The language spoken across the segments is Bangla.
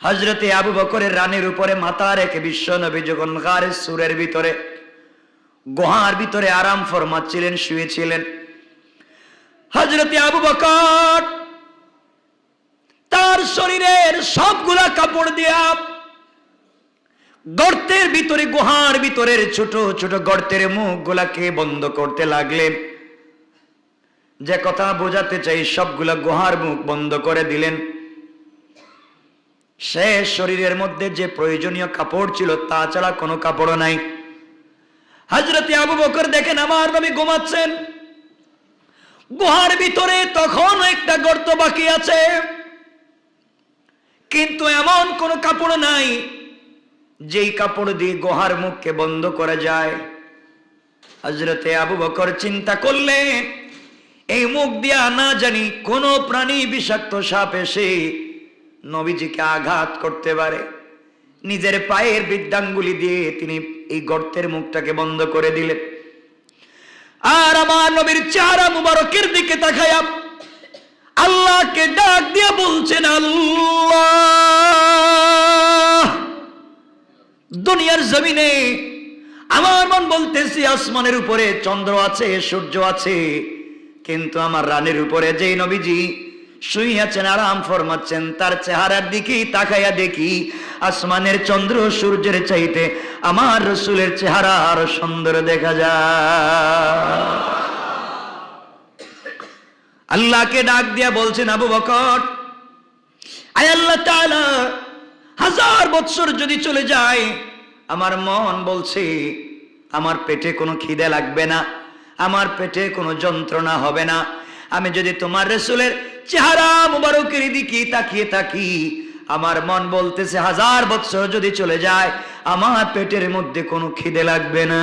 হজরতে আবু বকরের রানের উপরে মাথা রেখে বিশ্ব নবী যখন গারের সুরের ভিতরে, গুহার ভিতরে আরাম ফরমাচ্ছিলেন, শুয়েছিলেন। হজরতে আবু বকর তার শরীরের সবগুলা কাপড় দিয়া গর্তের ভিতরে, গুহার ভিতরের ছোট ছোট গর্তের মুখগুলাকে বন্ধ করতে লাগলেন। যে কথা বোঝাতে চাই, সবগুলা গুহার মুখ বন্ধ করে দিলেন। শেষ শরীরের মধ্যে যে প্রয়োজনীয় কাপড় ছিল, তা ছাড়া কোনো কাপড় নাই। হাজরতে আবু বকর দেখেন, আমার নবী ঘুমাচ্ছেন। গুহার ভিতরে তখন একটা গর্ত বাকি আছে। কিন্তু এমন কোনো কাপড় নাই, যেই কাপড় দিয়ে গুহার মুখকে বন্ধ করা যায়। হজরতে আবু বকর চিন্তা করলে এই মুখ দিয়া না জানি কোন প্রাণী বিষাক্ত সাপ এসে নবীজিকে আঘাত করতে পারে। নিজের পায়ের বৃদ্ধাঙ্গুলি দিয়ে তিনি এই গর্তের মুখটাকে বন্ধ করে দিলেন। আর আমার নবীর চেহারা মুবারকের দিকে তাকায়া আল্লাহকে ডাক দিয়ে বলছেন, আল্লাহ, দুনিয়ার জমিনে আমার মন বলতেছি, আসমানের উপরে চন্দ্র আছে, সূর্য আছে, কিন্তু আমার রানের উপরে যেই নবীজি শুই আছেন আরাম ফরমাচ্ছেন, তার চেহারার দিকেই তাকাইয়া দেখি, আসমানের চন্দ্র সূর্যের চাইতে আমার রসুলের চেহারা আরও সুন্দর দেখা যায়। আল্লাহকে ডাক দিয়া বলছেন, আবু বকর, আয় আল্লাহ হাজার বৎসর যদি চলে যায়, আমার মন বলছে, আমার পেটে কোনো খিদে লাগবে না, আমার পেটে কোনো যন্ত্রণা হবে না, আমি যদি তোমার রসুলের চেহারা মুবারকের দিকে তাকিয়ে থাকি। আমার মন বলতেছে, হাজার বৎসর যদি চলে যায়, আমার পেটের মধ্যে কোনো খিদে লাগবে না।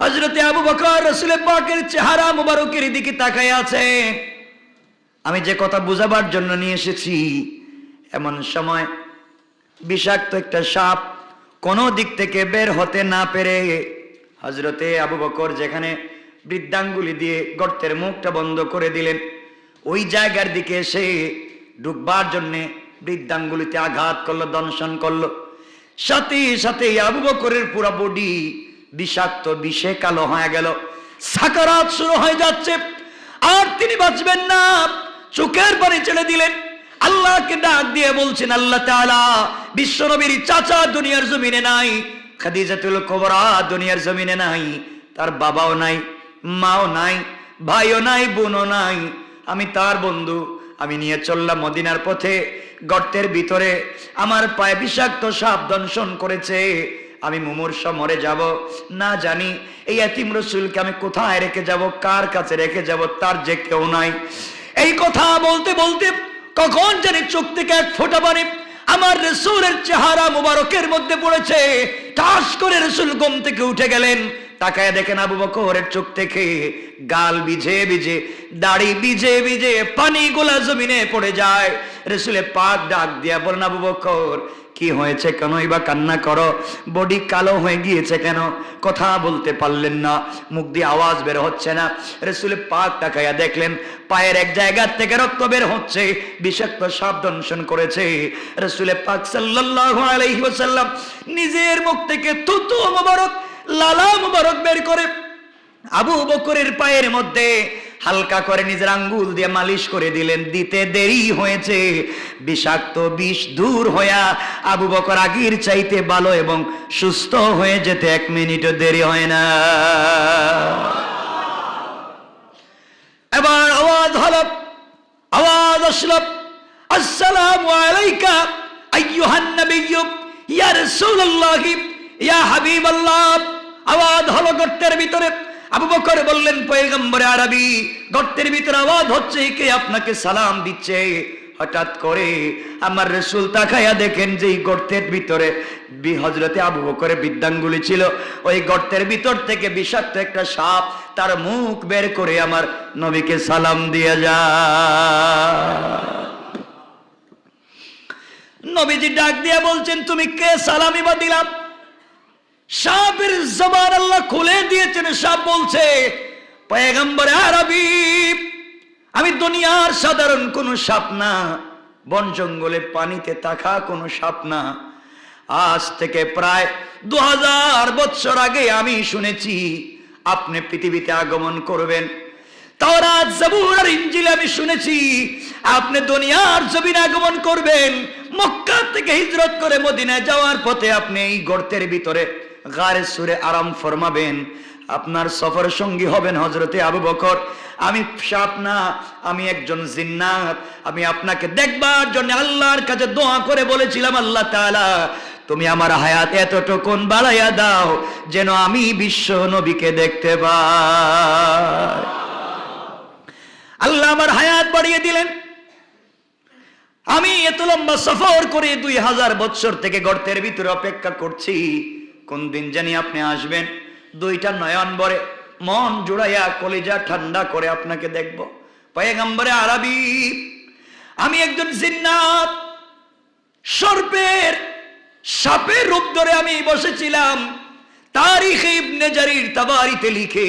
হজরতে আবু বকর রসুলের পাকের চেহারা মুবারকের দিকে তাকায় আছে। আমি যে কথা বুঝাবার জন্য নিয়ে এসেছি, এমন সময় বিষাক্ত একটা সাপ কোনো দিক থেকে বের হতে না পেরে হজরতে আবু বকর যেখানে বৃদ্ধাঙ্গুলি দিয়ে গর্তের মুখটা বন্ধ করে দিলেন। ওই জায়গার দিকে এসে ঢুকবার জন্যে বৃদ্ধাঙ্গুলিতে আঘাত করল, দংশন করল। সাথে সাথে আবু বকরের পুরা বডি বিষাক্ত, বিষে কালো হয়ে গেল। সাকারাত শুরু হয়ে যাচ্ছে। আর তিনি বাঁচবেন না। চোখের পানি ছেড়ে দিলেন। আল্লাহকে ডাক দিয়ে বলছেন, আল্লাহ তাআলা, বিশ্বনবীর চাচা দুনিয়ার জমিনে নাই, খাদিজাতুল কোবরা দুনিয়ার জমিনে নাই, তার বাবাও নাই। মাও নাই, ভাইও নাই, বোনও নাই। আমি তার বন্ধু। আমি নিয়ে চললাম মদিনার পথে, গর্তের ভিতরে। আমার পায়ে বিষাক্ত সাপ দংশন করেছে। আমি মুমূর্ষ মরে যাব। না জানি এই এতিম রসুলকে আমি কোথায় রেখে যাব, কার কাছে রেখে যাব, তার যে কেউ নাই। এই কথা বলতে বলতে কখন জানি চোখ থেকে এক ফোঁটা পানি আমার রসুলের চেহারা মুবারকের মধ্যে পড়েছে। টাস করে রসুল গম থেকে উঠে গেলেন। তাকায় দেখেন আবু বকরের চোখ থেকে গাল বিঝে বিঝে, দাড়ি বিঝে বিঝে পানি গোলা জমিনে পড়ে যায়। রসুলে পাক ডাক দিয়া বলেন, আবু বকর, কি হয়েছে কান্না করো। বডি কালো হয়ে গিয়েছে কেন? কথা বলতে পারলেন না। মুখ দিয়ে আওয়াজ বের হচ্ছে না। পাক তাকাইয়া দেখলেন, পায়ের এক জায়গার থেকে রক্ত বের হচ্ছে, বিষাক্ত সাপ দংশন করেছে। রসুলে পাক আলাইহি নিজের মুখ থেকে থুতু মোবারক লালা মোবারক বের করে আবু বকরের পায়ের মধ্যে হালকা করে নিজের আঙ্গুল দিয়ে মালিশ করে দিলেন। দিতে দেরি হয়েছে। বিষাক্ত বিষ দূর হইয়া আবু বকর আগির চাইতে ভালো এবং সুস্থ হয়ে যেতে এক মিনিটও দেরি হয় না। এবার আওয়াজ হলো, আওয়াজ আসলো, আসসালামু আলাইকা, আইয়ুহান নবিয়্যু, ইয়া রাসূলুল্লাহ, ইয়া হাবিবাল্লাহ। আওয়াজ হলো গর্তের ভিতরে। আবু বকর বললেন, পয়গম্বরে আরবি, গর্তের ভিতরে আওয়াজ হচ্ছে, কে আপনাকে সালাম দিচ্ছে? হঠাৎ করে আমার রসুল তাকাইয়া দেখেন যে এই গর্তের ভিতরে হজরতে আবু বকরে বিদ্যাঙ্গুলি ছিল। ওই গর্তের ভিতর থেকে বিষাক্ত একটা সাপ তার মুখ বের করে আমার নবীকে সালাম দিয়ে যা নবীজি ডাক দিয়ে বলছেন, তুমি কে সালামি বা দিলাম? সাপের জবান আল্লাহ খুলে দিয়েছেন সাপ বলছে, পয়গম্বর আরবি, আমি দুনিয়ার সাধারণ কোনো সাপ না, বন জঙ্গলে পানিতে থাকা কোনো সাপ না। আজ থেকে প্রায় দু হাজার বৎসর আগে আমি শুনেছি, আপনি পৃথিবীতে আগমন করবেন। তাওরাত জাবুর আর ইনজিল আমি শুনেছি, আপনি দুনিয়ার জমিনে আগমন করবেন। মক্কা থেকে হিজরত করে মদিনায় যাওয়ার পথে আপনি এই গর্তের ভিতরে গারে সুরে আরাম ফরমাবেন, আপনার সফর সঙ্গী হবেন হজরতে আবু বকর। আমি না, আমি একজন জিন্নাত, আমি আপনাকে দেখবার জন্য আল্লাহর কাছে দোয়া করে বলেছিলাম, আল্লাহ তাআলা, তুমি আমার হায়াত এতটুকুন বাড়াইয়া দাও, যেন আমি বিশ্ব নবীকে দেখতে পাই। আল্লাহ আমার হায়াত বাড়িয়ে দিলেন। আমি এত লম্বা সফর করে দুই হাজার বৎসর থেকে গর্তের ভিতরে অপেক্ষা করছি। কোন দিন জানি আপনি আসবেন? দুইটা নয়ন বরে মন জোড়াইয়া কলিজা ঠান্ডা করে আপনাকে দেখব। পয়গম্বরে আরবি, আমি একজন জিন্নাত। সর্পের সাপের রূপ ধরে আমি বসেছিলাম। তারিখে ইবনে জারির তাবারিতে লিখে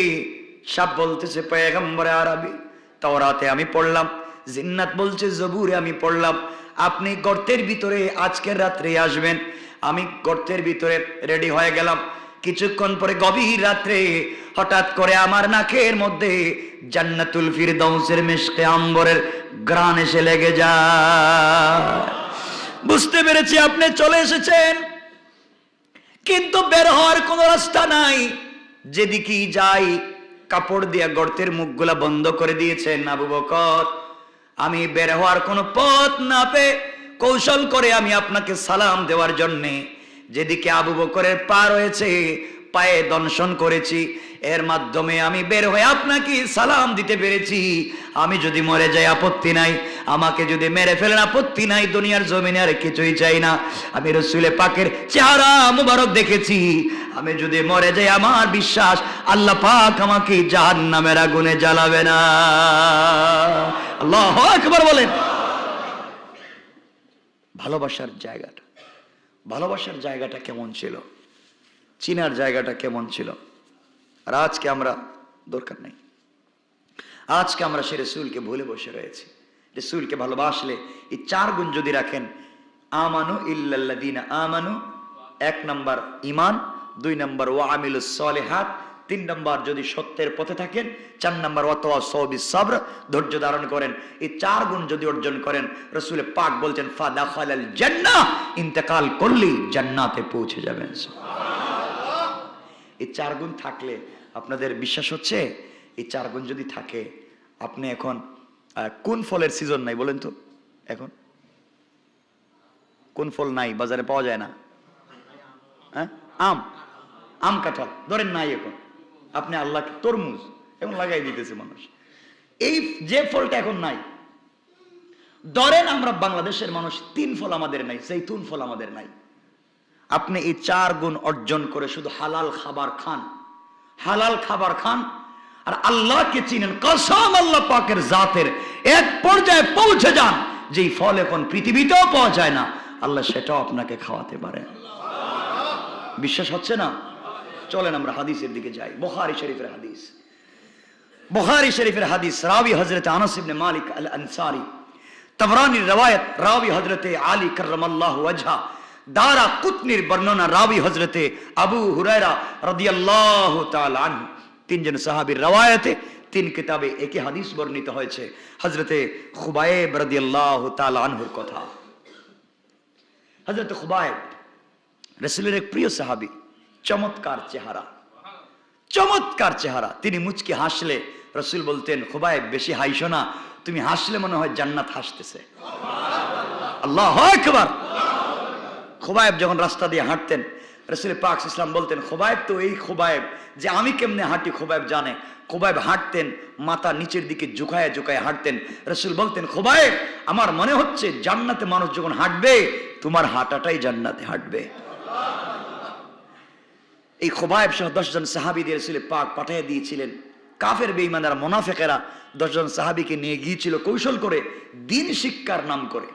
সাপ বলতেছে, পয়গম্বরে আরবি, তাওরাতে আমি পড়লাম। জিন্নাত বলছে, জবুরে আমি পড়লাম। আপনি গর্তের ভিতরে আজকের রাত্রে আসবেন। আমি গর্তের ভিতরে রেডি হয়ে গেলাম। কিছুক্ষণ পরে গভীর রাত্রে হঠাৎ করে আমার নাকের মধ্যে জান্নাতুল ফিরদাউসের মিশকে আম্বরের গ্রান এসে লেগে যায়। বুঝতে পেরেছি আপনি চলে এসেছেন। কিন্তু বের হওয়ার কোনো রাস্তা নাই। যেদিকেই যাই, কাপড় দিয়া গর্তের মুখগুলা বন্ধ করে দিয়েছেন আবু বকর। আমি বের হওয়ার কোনো পথ না পেয়ে কৌশল করে আমি আপনাকে সালাম দেওয়ার জন্যে। যেদিকে আবু বকরের পা রয়েছে, পায়ে দংশন করেছি, এর মাধ্যমে আমি বের হয়ে আপনাকে সালাম দিতে পেরেছি। আমি যদি মরে যাই, আপত্তি নাই। আমাকে যদি মেরে ফেলেন, আপত্তি নাই। দুনিয়ার জমিনে আর কিছুই চাই না। আমি রসুলে পাকের চেহারা মুবারক দেখেছি। আমি যদি মরে যাই, আমার বিশ্বাস আল্লাহ পাক আমাকে জাহান নামের আগুনে জ্বালাবে না। আল্লাহ একবার বলেন। ভালোবাসার জায়গাটা। ভালোবাসার জায়গাটা কেমন ছিল? চিনার জায়গাটা কেমন ছিল? আর আজকে আমরা দরকার নেই। আজকে আমরা সে রসুলকে ভুলে বসে রয়েছি। রসুলকে ভালোবাসলে এই চার গুণ যদি রাখেন, আমানু ইল্লাল্লাদিনা আমানু, এক নম্বর ইমান দুই নাম্বার ও আমিলুস সলেহাত তিন নম্বর যদি সত্যের পথে থাকেন, চার নম্বর অথবা সবি সাবর, ধৈর্য ধারণ করেন। এই চার গুণ যদি অর্জন করেন, রসুল পাক বলছেন ফা দাখাল জান্নাহ, ইন্তেকাল করলেই জান্নাতে পৌঁছে যাবেন। এই চার গুণ থাকলে আপনাদের বিশ্বাস হচ্ছে, এই চার গুণ যদি থাকে, আপনি এখন কোন ফলের সিজন নাই বলেন তো, এখন? কোন ফল নাই, বাজারে পাওয়া যায় না? হ্যাঁ? আম। আম কাঁঠাল, ধরেন নাই এখন। আপনি আল্লাহকে তরমুজ এখন লাগাই দিতেছে মানুষ। এই যে ফলটা এখন নাই। ধরেন আমরা বাংলাদেশের মানুষ তিন ফল আমাদের নাই সেই তুন ফল আমাদের নাই। আপনি এই চার গুণ অর্জন করে শুধু হালাল খাবার খান। হালাল খাবার খান আর আল্লাহকে চিনেন, কসম আল্লাহ পাকের জাতের এক পর্যায়ে পৌঁছে যান, যেই ফল এখন পৃথিবীতেও পাওয়া যায় না, আল্লাহ সেটাও আপনাকে খাওয়াতে পারে। বিশ্বাস হচ্ছে না? চলেন আমরা হাদিসের দিকে যাই। বখারি শরীফের হাদিস। বুখারী শরীফের হাদিস রাবি হজরত আনস ইবনে মালিক আল আনসারি তবরানির রওয়ায়াত, রাবি হজরতে আলী কররামাল্লাহু ওয়াজহা। দারা কুতনির বর্ণনা রাবি হজরতে আবু হুরায়রা রাদিয়াল্লাহু তাআলা আনহু। তিনজন সাহাবীর রওয়ায়াতে তিন কিতাবে একই হাদিস বর্ণিত হয়েছে। হজরতে খুবায়েব রাদিয়াল্লাহু তাআলা আনহুর কথা। হজরত খুবায়েব, রসুলের এক প্রিয় সাহাবী চমৎকার চেহারা। চমৎকার চেহারা। তিনি মুচকি হাসলে রসুল বলতেন খুবাই বেশি হাইসো না। তুমি হাসলে মনে হয় জান্নাত হাসতেছে। আল্লাহ একবার খুবাইব যখন রাস্তা দিয়ে হাঁটতেন, রসুল পাক ইসলাম বলতেন, খুবাইব তো এই খুবাইব যে আমি কেমনে হাঁটি খুবাইব জানে। খুবাইব হাঁটতেন, মাথা নিচের দিকে ঝুঁকায় ঝুঁকায় হাঁটতেন। রসুল বলতেন, খুবাইব, আমার মনে হচ্ছে জান্নাতে মানুষ যখন হাঁটবে, তোমার হাঁটাটাই জান্নাতে হাঁটবে। এই খোবায়েব সহ দশজন সাহাবিদের রসুলের পাক পাঠিয়ে দিয়েছিলেন। কাফের বেঈমানারা, মোনাফেকেরা দশজন সাহাবিকে নিয়ে গিয়েছিল কৌশল করে দিন শিক্ষার নাম করে।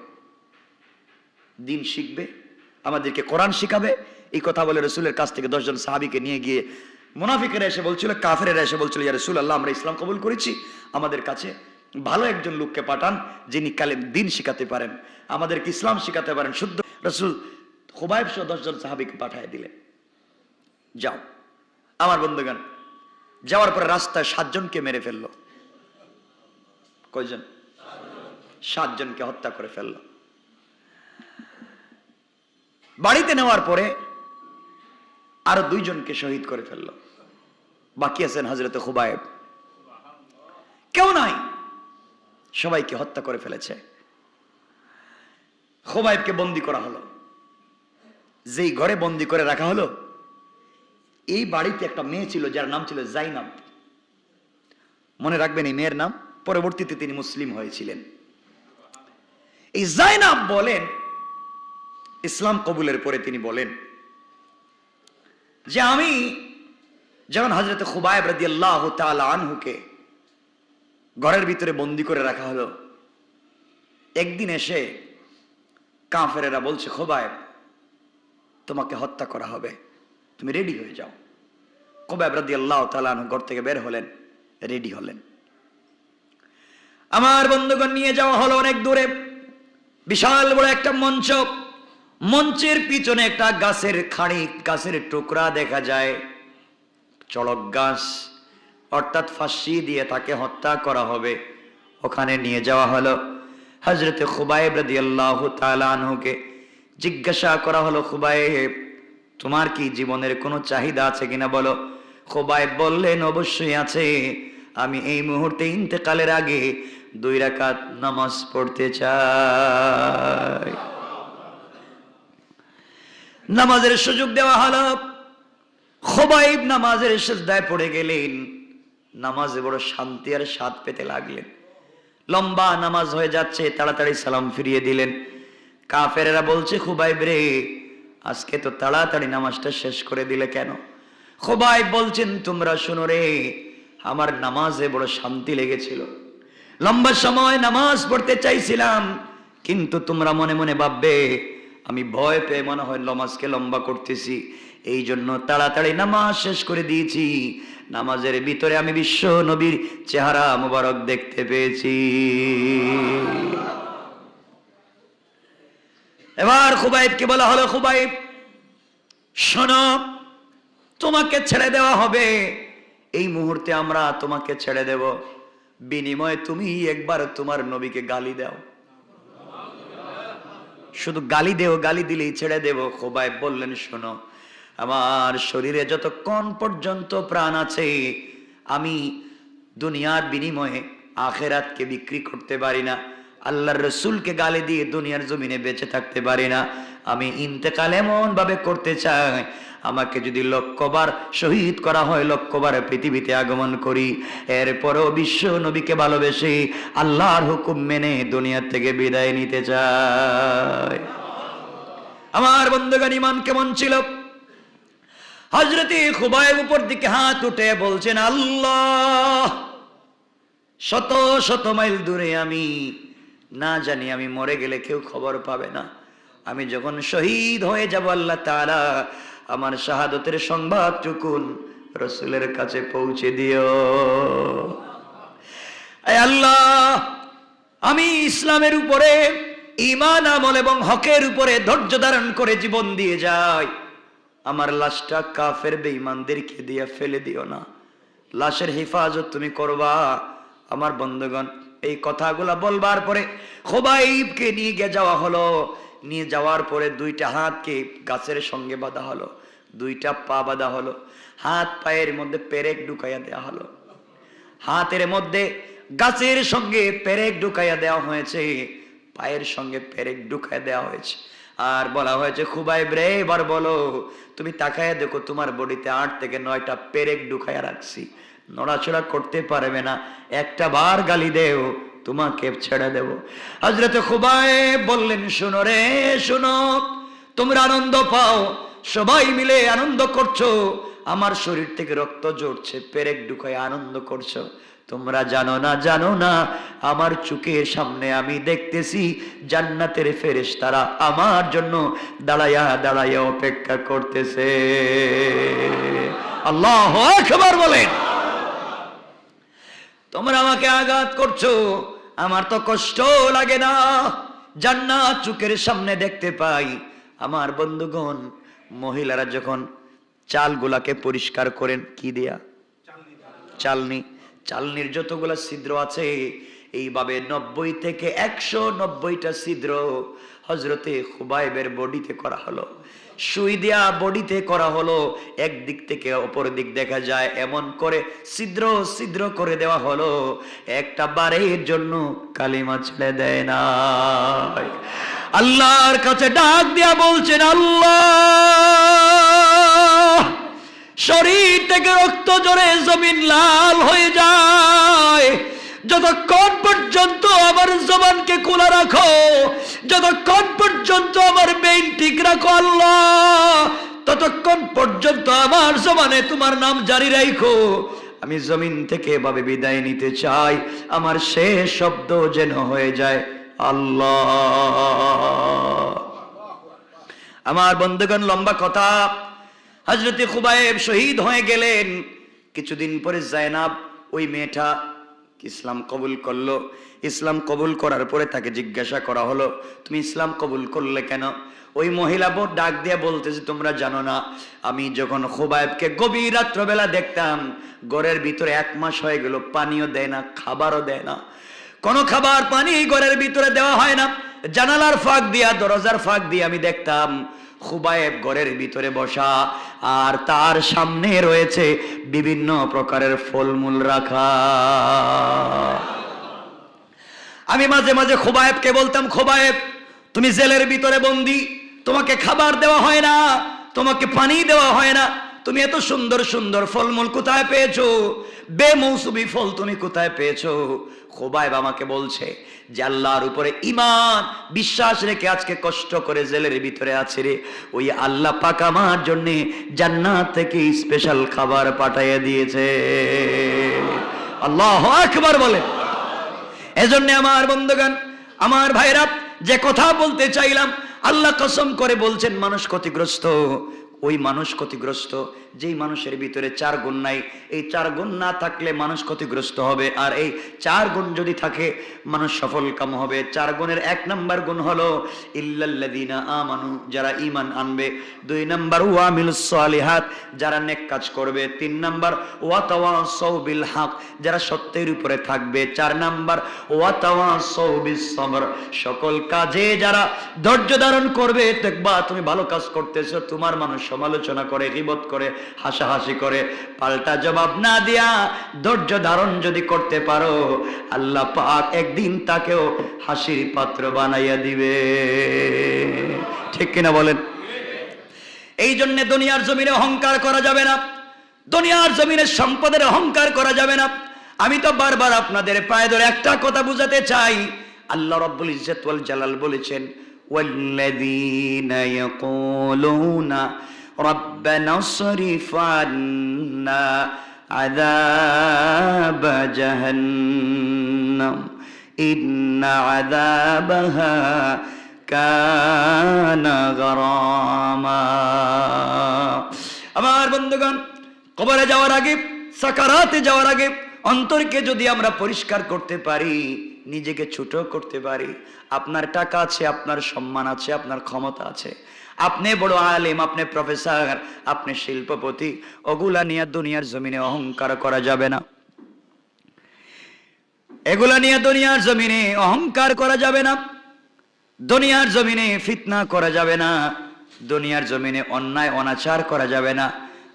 দিন শিখবে, আমাদেরকে কোরআন শিখাবে। এই কথা বলে রসুলের কাছ থেকে দশজন সাহাবিকে নিয়ে গিয়ে মুনাফিকেরা এসে বলছিল, কাফেরেরা এসে বলছিল, ইয়া রসুল আল্লাহ আমরা ইসলাম কবুল করেছি। আমাদের কাছে ভালো একজন লোককে পাঠান যিনি কালে দিন শিখাতে পারেন। আমাদেরকে ইসলাম শিখাতে পারেন। শুদ্ধ রসুল হুবাইব সহ দশজন সাহাবিকে পাঠিয়ে দিলেন। যাও। আমার বন্ধুগান যাওয়ার পরে রাস্তায় সাতজনকে মেরে ফেলল। কয়জন? সাতজনকে হত্যা করে ফেলল। বাড়িতে নেওয়ার পরে আরও দুইজনকে শহীদ করে ফেলল। বাকি আছেন হজরত হুবায়েব কেউ নাই। সবাইকে হত্যা করে ফেলেছে। হুবায়েবকে বন্দি করা হলো। যেই ঘরে বন্দি করে রাখা হলো এই বাড়িতে একটা মেয়ে ছিল, যার নাম ছিল জাইনাব। মনে রাখবেন এই মেয়ের নাম, পরবর্তীতে তিনি মুসলিম হয়েছিলেন। এই জাইনাব বলেন, ইসলাম কবুলের পরে তিনি বলেন যে আমি যেমন হজরত খুবাইব রাজি আল্লাহ আনহুকে ঘরের ভিতরে বন্দি করে রাখা হলো, একদিন এসে কাফেরেরা বলছে খোবায়েব তোমাকে হত্যা করা হবে। তুমি রেডি হয়ে যাও। খোবায়েব রাজি আল্লাহ তালানহু ঘর থেকে বের হলেন রেডি হলেন। আমার বন্ধুগণ, নিয়ে যাওয়া হলো অনেক দূরে। বিশাল বড় একটা মঞ্চ। মঞ্চের পিছনে একটা গাছের খাড়ি, গাছের টুকরা দেখা যায়। চড়ক গাছ, অর্থাৎ ফাঁসি দিয়ে তাকে হত্যা করা হবে। ওখানে নিয়ে যাওয়া হলো হজরতে খুবাইব রাদি আল্লাহ তালুকে জিজ্ঞাসা করা হলো, খুবাইব তোমার কি জীবনের কোনো চাহিদা আছে কিনা বলো? খুবাইব বললেন, অবশ্যই আছে। আমি এই মুহূর্তে ইন্তেকালের আগে দুই রাকাত নামাজ পড়তে চাই। নামাজের সুযোগ দেওয়া হলো। খোবাইব নামাজের সেজদায় পড়ে গেলেন। নামাজে বড় শান্তি আর স্বাদ পেতে লাগলেন। লম্বা নামাজ হয়ে যাচ্ছে, তাড়াতাড়ি সালাম ফিরিয়ে দিলেন। কাফেরেরা বলছে, খুবাইব রে আজকে তো তাড়াতাড়ি নামাজটা শেষ করে দিলে কেন? খোবাইব বলছেন, তোমরা শোনো রে, আমার নামাজে বড় শান্তি লেগেছিল। লম্বা সময় নামাজ পড়তে চাইছিলাম, কিন্তু তোমরা মনে মনে ভাববে, আমি ভয় পেয়ে মনে হয় নমাজকে লম্বা করতেছি। এই জন্য তাড়াতাড়ি নামাজ শেষ করে দিয়েছি। নামাজের ভিতরে আমি বিশ্ব নবীর চেহারা মোবারক দেখতে পেয়েছি। এবার খুবাইবকে বলা হলো, খুবাইব, শোনো, তোমাকে ছেড়ে দেওয়া হবে। এই মুহূর্তে আমরা তোমাকে ছেড়ে দেব। বিনিময়ে তুমি একবার তোমার নবীকে গালি দাও। শুধু গালি দেও, গালি দিলেই ছেড়ে দেব। খোবাই বললেন, শোনো, আমার শরীরে যতক্ষণ পর্যন্ত প্রাণ আছে, আমি দুনিয়ার বিনিময়ে আখেরাতকে বিক্রি করতে পারি না। আল্লাহর রসুলকে গালি দিয়ে দুনিয়ার জমিনে বেঁচে থাকতে পারি না। আমি ইন্তেকাল এমন ভাবে করতে চাই, আমাকে যদি লক্ষ্যবার শহীদ করা হয়, লক্ষ্যবার পৃথিবীতে আগমন করি। এরপরও বিশ্ব নবীকে ভালোবেসে আল্লাহর হুকুম মেনে দুনিয়ার থেকে বিদায় নিতে চায় আমার বন্ধুগান ইমান কেমন ছিল? হজরতি খুবাইব উপর দিকে হাত উঠে বলছেন, আল্লাহ, শত শত মাইল দূরে আমি না জানি, আমি মরে গেলে কেউ খবর পাবে না। আমি যখন শহীদ হয়ে যাব আল্লাহ তারা আমার শাহাদতের সংবাদ টুকুন রসুলের কাছে পৌঁছে দিও। আল্লাহ, আমি ইসলামের উপরে ইমান আমল এবং হকের উপরে ধৈর্য ধারণ করে জীবন দিয়ে যাই। আমার লাশটা কাফের বেঈমানদেরকে দিয়ে ফেলে দিও না। লাশের হেফাজত তুমি করবা। আমার বন্ধুগণ এই কথাগুলা বলবার পরে খোবাইবকে নিয়ে গে যাওয়া হলো। নিয়ে যাওয়ার পরে দুইটা হাতকে গাছের সঙ্গে বাঁধা হলো। দুইটা পা বাঁধা হলো। হাত পায়ের মধ্যে পেরেক ঢুকাইয়া দেওয়া হলো। হাতের মধ্যে গাছের সঙ্গে পেরেক ঢুকাইয়া দেওয়া হয়েছে। পায়ের সঙ্গে পেরেক ঢুকাইয়া দেওয়া হয়েছে। আর বলা হয়েছে খুবাই রে, এবার বলো, তুমি তাকায় দেখো, তোমার বডিতে আট থেকে নয়টা পেরেক ঢুকাইয়া রাখছি। নড়াচড়া করতে পারবে না। একটা বার গালি দেও, তোমাকে ছেড়ে দেব। হজরত খুবাই বললেন, শুনো রে, শুনো, তোমরা আনন্দ পাও, সবাই মিলে আনন্দ করছ। আমার শরীর থেকে রক্ত জড়ছে পেরেক ঢুকায় আনন্দ করছ। তোমরা জানো না জানো না, আমার চোখের সামনে আমি দেখতেছি, জান্নাতের ফেরেশ তারা আমার জন্য দাঁড়াইয়া দাঁড়াইয়া অপেক্ষা করতেছে। আল্লাহ খবর বলেন। তোমরা আমাকে আঘাত করছ। আমার তো কষ্ট লাগে না। জান্নাত চুকের সামনে দেখতে পাই। আমার বন্ধুগণ, মহিলারা যখন চালগুলাকে পরিষ্কার করেন, কি দেয়া? চালনি। চালনির যতগুলা ছিদ্র আছে, এইভাবে নব্বই থেকে একশো নব্বইটা ছিদ্র হজরতে খুবাইবের বডিতে করা হলো। সুই দেয়া বডিতে করা হলো, একদিক থেকে অপর দিক দেখা যায়, এমন করে ছিদ্র ছিদ্র করে দেওয়া হলো, একটা বারের জন্য কালিমা ছেড়ে দেয় না আল্লাহর কাছে ডাক দিয়া বলছেন, আল্লাহ, শরীর থেকে রক্ত জড়ে জমিন লাল হয়ে যায়। যতক্ষণ পর্যন্ত আমার জবানকে খোলা রাখো, যতক্ষণ পর্যন্ত আমার মেইন ঠিক রাখো আল্লাহ, ততক্ষণ পর্যন্ত আমার জবানে তোমার নাম জারি রাখো আমি জমিন থেকে এভাবে বিদায় নিতে চাই, আমার শেষ শব্দ যেন হয়ে যায়, আল্লাহ। আমার বন্ধুগণ, লম্বা কথা। হজরতে খুবাইব শহীদ হয়ে গেলেন। কিছুদিন পরে জায়নাব, ওই মেয়েটা ইসলাম কবুল করল। ইসলাম কবুল করার পরে তাকে জিজ্ঞাসা করা হলো, তুমি ইসলাম কবুল করলে কেন? ওই মহিলা ডাক দিয়ে বলতেছে, তোমরা জানো না, আমি যখন খুবাইবকে গভীর রাত্রবেলা দেখতাম, ঘরের ভিতরে এক মাস হয়ে গেল, পানিও দেয় না, খাবারও দেয় না। কোনো খাবার পানি ঘরের ভিতরে দেওয়া হয় না। জানালার ফাঁক দিয়া, দরজার ফাঁক দিয়ে আমি দেখতাম খুবায়েব ঘরের ভিতরে বসা, আর তার সামনে রয়েছে বিভিন্ন প্রকারের ফলমূল রাখা। আমি মাঝে মাঝে খোবায়েবকে বলতাম, খোবায়েব, তুমি জেলের ভিতরে বন্দি, তোমাকে খাবার দেওয়া হয় না, তোমাকে পানি দেওয়া হয় না, তুমি এত সুন্দর সুন্দর ফলমূল কোথায় পেয়েছ? বেমৌসুমি ফল তুমি কোথায় পেয়েছ? খোবাইব আমাকে বলছে যে আল্লাহর উপরে ইমান বিশ্বাস রেখে আজকে কষ্ট করে জেলের ভিতরে আছে রে। ওই আল্লাহ পাক আমার জন্য জান্নাত থেকে স্পেশাল খাবার পাঠাইয়া দিয়েছে। আল্লাহ আকবার বলে এজন্য আমার বন্ধুগান আমার ভাইরা, যে কথা বলতে চাইলাম, আল্লাহ কসম করে বলছেন, মানুষ ক্ষতিগ্রস্ত। ওই মানুষ ক্ষতিগ্রস্ত, যেই মানুষের ভিতরে চার গুণ নাই। এই চার গুণ না থাকলে মানুষ ক্ষতিগ্রস্ত হবে। আর এই চার গুণ যদি থাকে, মানুষ সফল কাম হবে। চার গুণের এক নাম্বার গুণ হলো, ইল্লাল্লাযীনা আমানু, যারা ঈমান আনবে। দুই নাম্বার, ওয়ামিলুস সালিহাত, যারা নেক কাজ করবে। তিন নাম্বার, ওয়াতাওয়াসাউ বিল হক যারা সত্যের উপরে থাকবে। চার নাম্বার, ওয়াতাওয়াসাউ বিস সবর সকল কাজে যারা ধৈর্য ধারণ করবে, দেখবা তুমি ভালো কাজ করতেছো, তোমার মানুষ সমালোচনা করে গিবত করে হাসাহাসি করে পাল্টা জবাব না দিয়া ধৈর্য ধারণ যদি করতে পারো আল্লাহ পাক একদিন তাকেও হাসির পাত্র বানাইয়া দিবে ঠিক কিনা বলেন এই জন্য দুনিয়ার জমিনে অহংকার করা যাবে না দুনিয়ার জমিনে সম্পদের অহংকার করা যাবে না আমি তো বারবার আপনাদের পায়ে ধরে একটা কথা বুঝাতে চাই আল্লাহ রব্বুল ইজ্জত ওয়াল জালাল বলেছেন والذين يقولون ربنا اصرف عنا عذاب جهنم إن عذابها كان غراما আমার বন্ধুগণ কবরে যাওয়ার আগে সাকারাতে যাওয়ার আগে অন্তরকে যদি আমরা পরিষ্কার করতে পারি নিজেকে ছোট করতে পারি আপনার টাকা আছে আপনার সম্মান আছে আপনার ক্ষমতা আছে আপনি বড় আলেম, আপনি প্রফেসর আপনি শিল্পপতি, ওগুলা নিয়ে দুনিয়ার জমিনে অহংকার করা যাবে না। এগুলা নিয়ে দুনিয়ার জমিনে অহংকার করা যাবে না। দুনিয়ার জমিনে ফিতনা করা যাবে না। দুনিয়ার জমিনে অন্যায়, অনাচার করা যাবে না।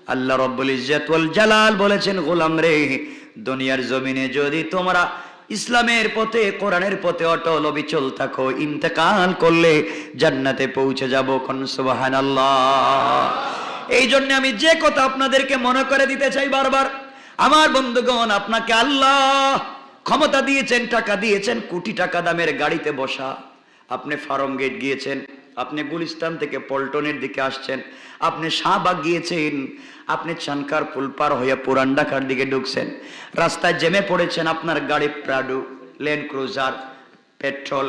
আল্লাহ রব্বুল ইজ্জত ওয়াল জালাল বলেছেন, গোলাম রে, দুনিয়ার জমিনে যদি তোমরা ইসলামের পথে, কোরআনের পথে অটল অবিচল থাকো, ইন্তেকাল করলে জান্নাতে পৌঁছে যাব কোন সুবহানাল্লাহ। এই জন্য আমি যে কথা আপনাদেরকে মনে করে দিতে চাই বারবার, আমার বন্ধুগণ, আপনাকে আল্লাহ ক্ষমতা দিয়েছেন, টাকা দিয়েছেন, কোটি টাকা দামের গাড়িতে বসা। আপনি ফার্ম গেট গিয়েছেন আপনি গুলিস্তান থেকে পল্টনের দিকে আসছেন। আপনি শাহবাগ গিয়েছেন আপনি চানকার পুলপার হয়ে পুরান ঢাকার দিকে ঢুকছেন। রাস্তায় জেমে পড়েছেন আপনার গাড়ি Prado, Land Cruiser, petrol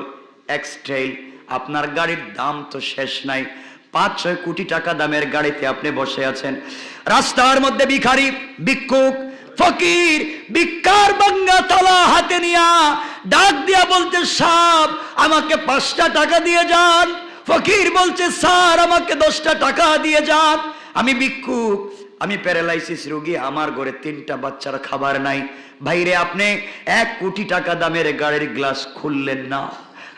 X-Trail আপনার গাড়ির দাম তো শেষ নাই। পাঁচ, ছয় কোটি টাকা দামের গাড়িতে আপনি বসে আছেন। রাস্তার মধ্যে ভিখারি, ভিক্ষুক, ফকির বিকার বাঙ্গা তালা হাতে নিয়া ডাক দিয়া বলতে, সাপ, আমাকে পাঁচটা টাকা দিয়ে যান। ফকির বলছে, স্যার, আমাকে দশটা টাকা দিয়ে যান। আমি ভিক্ষুক আমি প্যারালাইসিস রোগী, আমার ঘরে তিনটা বাচ্চার খাবার নাই। ভাইরে, আপনি এক কোটি টাকা দামের গাড়ির গ্লাস খুললেন না।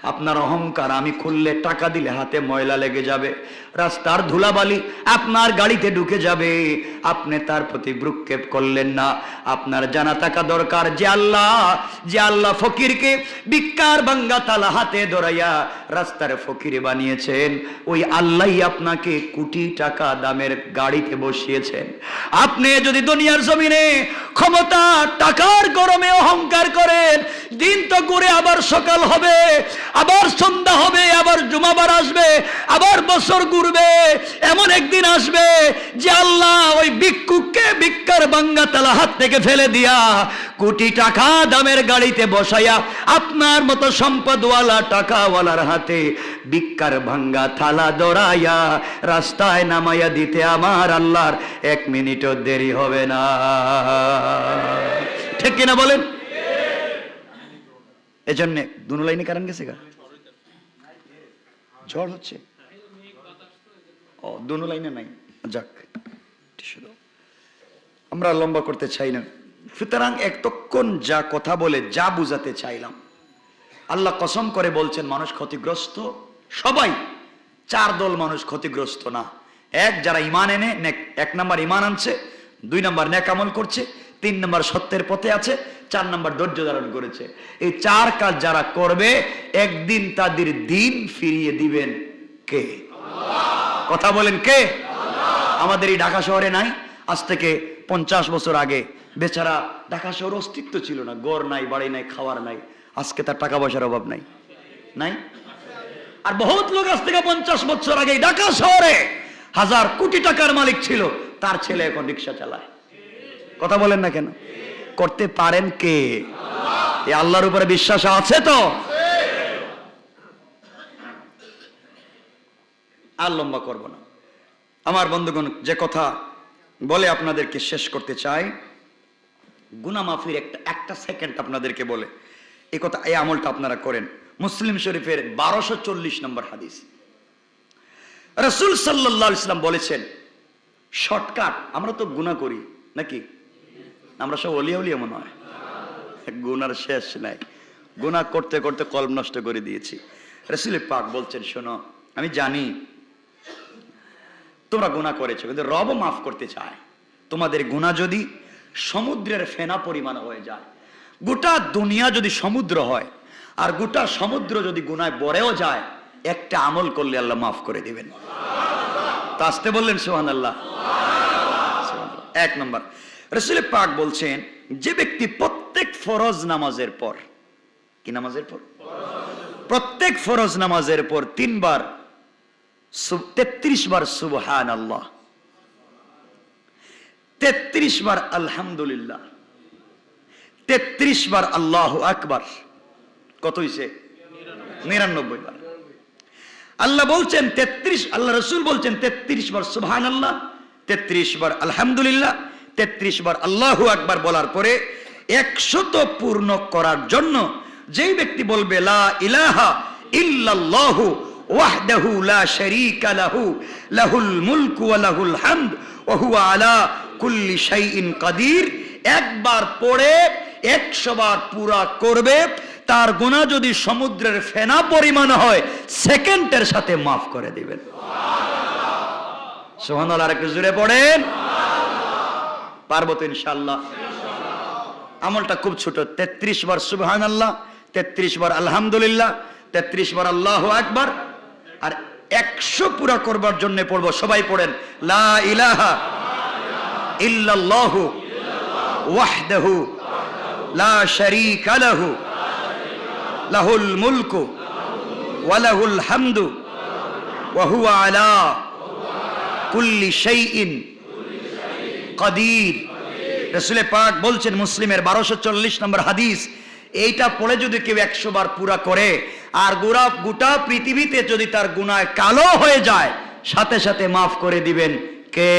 আপনার অহংকার আমি খুললে টাকা দিলে হাতে ময়লা লেগে যাবে। রাস্তার ধুলাবালি আপনার গাড়িতে ঢুকে যাবে। আপনি তার প্রতি ভ্রুক্ষেপ করলেন না। আপনার জানা থাকা দরকার যে আল্লাহ যে আল্লাহ ফকিরকে বিকার বাঙ্গা তালা হাতে ধরাইয়া রাস্তার ফকিরে বানিয়েছেন। ওই আল্লাহই আপনাকে কোটি টাকা দামের গাড়িতে বসিয়েছেন। আপনি যদি দুনিয়ার জমিনে ক্ষমতা, টাকার গরমে অহংকার করেন, দিন তো ঘুরে আবার সকাল হবে। আবার সন্ধ্যা হবে, আবার জুমাবার আসবে, আবার বছর ঘুরবে, এমন একদিন আসবে যে আল্লাহ ওই ভিক্ষুককে ভিক্ষার বাঙ্গা তালা হাত থেকে ফেলে দিয়া কোটি টাকা দামের গাড়িতে বসাইয়া আপনার মতো সম্পদওয়ালা, টাকাওয়ালার হাতে ভিক্ষার ভাঙ্গা থালা দড়াইয়া রাস্তায় নামাইয়া দিতে আমার আল্লাহর এক মিনিটও দেরি হবে না। ঠিক কিনা বলেন? এজন্য দুনো লাইনে কারণ গেছে গা? ঝড় হচ্ছে। ও, দুনো লাইনে নাই। যাক আমরা লম্বা করতে চাই না। সুতরাং এতক্ষণ যা কথা বলে যা বুঝাতে চাইলাম, আল্লাহ কসম করে বলছেন, মানুষ ক্ষতিগ্রস্ত সবাই, চার দল মানুষ ক্ষতিগ্রস্ত না। এক যারা ইমান এনে এক নাম্বার ইমান আনছে, দুই নাম্বার নেকামল করছে তিন নম্বর সত্যের পথে আছে, চার নম্বর ধৈর্য ধারণ করেছে। এই চার কাজ যারা করবে, একদিন তাদের দিন ফিরিয়ে দিবেন কে? কথা বলেন কে? আমাদের এই ঢাকা শহরে নাই, আজ থেকে পঞ্চাশ বছর আগে বেচারা ঢাকা শহর অস্তিত্ব ছিল না গড় নাই, বাড়ি নাই, খাওয়ার নাই, আজকে তার টাকা পয়সার অভাব নাই। নাই? আর বহুত লোক আজ থেকে পঞ্চাশ বছর আগে ঢাকা শহরে হাজার কোটি টাকার মালিক ছিল, তার ছেলে এখন রিক্সা চালায়। কথা বলেন না কেন? করতে পারেন কে? আল্লাহর উপরে বিশ্বাস আছে তো? আর লম্বা করব না। আমার বন্ধুগণ, যে কথা বলে আপনাদেরকে শেষ করতে চাই গুনা মাফির একটা একটা সেকেন্ড আপনাদেরকে বলে। এই কথা, এই আমলটা আপনারা করেন। মুসলিম শরীফের বারোশো চল্লিশ নম্বর হাদিস। রসুল সাল্লাহ ইসলাম বলেছেন, শর্টকাট, আমরা তো গুণা করি, নাকি? আমরা সব অলিয়া উলিয়া মনে হয়। গুনার শেষ নাই। গুনাহ করতে করতে কলম নষ্ট করে দিয়েছি। রসুল পাক বলছেন, শোনো, আমি জানি তোমরা গুনাহ করেছ, কিন্তু রব মাফ করতে চায়। তোমাদের গুনাহ যদি সমুদ্রের ফেনা পরিমাণ হয়ে যায়, গোটা দুনিয়া যদি সমুদ্র হয়, আর গোটা সমুদ্র যদি গুনায় বড়েও যায়, একটা আমল করলে আল্লাহ মাফ করে দিবেন। তা আসতে বললেন সোহান আল্লাহ এক নম্বর রসুল পাক বলছেন, যে ব্যক্তি প্রত্যেক ফরজ নামাজের পর, কি নামাজের পর? প্রত্যেক ফরজ নামাজের পর তিনবার তেত্রিশ বার সুবহান আল্লাহ তেত্রিশ বার আলহামদুলিল্লাহ, তেত্রিশ বার আল্লাহ আকবার, কত হইছে? নিরানব্বই বার। আল্লাহ বলছেন, তেত্রিশ, আল্লাহ রসুল বলছেন, তেত্রিশ বার সুবহান আল্লাহ তেত্রিশ বার আলহামদুলিল্লাহ তেত্রিশ বার আল্লাহ আকবার বলার পরে একশত পূর্ণ করার জন্য যেই ব্যক্তি বলবে, লা ইলাহা ইল্লাল্লাহু ওয়াহদাহু লা শারীকা লাহু, লাহুল মুলকু ওয়া লাহুল হামদ, ওয়া হুয়া আলা কুল্লি শাইইন কাদির। একবার পড়ে একশো বার পুরা করবে, তার গুণা যদি সমুদ্রের ফেনা পরিমাণ হয়, সেকেন্ডের সাথে মাফ করে দিবেন। সোহান আর একটু জুড়ে পড়েন। পারব তো ইনশাল্লাহ আমলটা খুব ছোট, তেত্রিশ বার সুবহান আল্লাহ তেত্রিশ বার আলহামদুলিল্লাহ, তেত্রিশ বার আল্লাহ আকবার, আর একশো পুরা করবার জন্য পড়ব, সবাই পড়েন, লা ইলাহা লা লাহুল হামদু ওয়া আলা কুল্লি শাইইন কাদির। রসুলে পাক বলছেন মুসলিমের বারোশো চল্লিশ নম্বর হাদিস, এইটা পড়ে যদি কেউ একশো বার পুরা করে, আর গোড়া গোটা পৃথিবীতে যদি তার গুনায় কালো হয়ে যায়, সাথে সাথে মাফ করে দিবেন কে?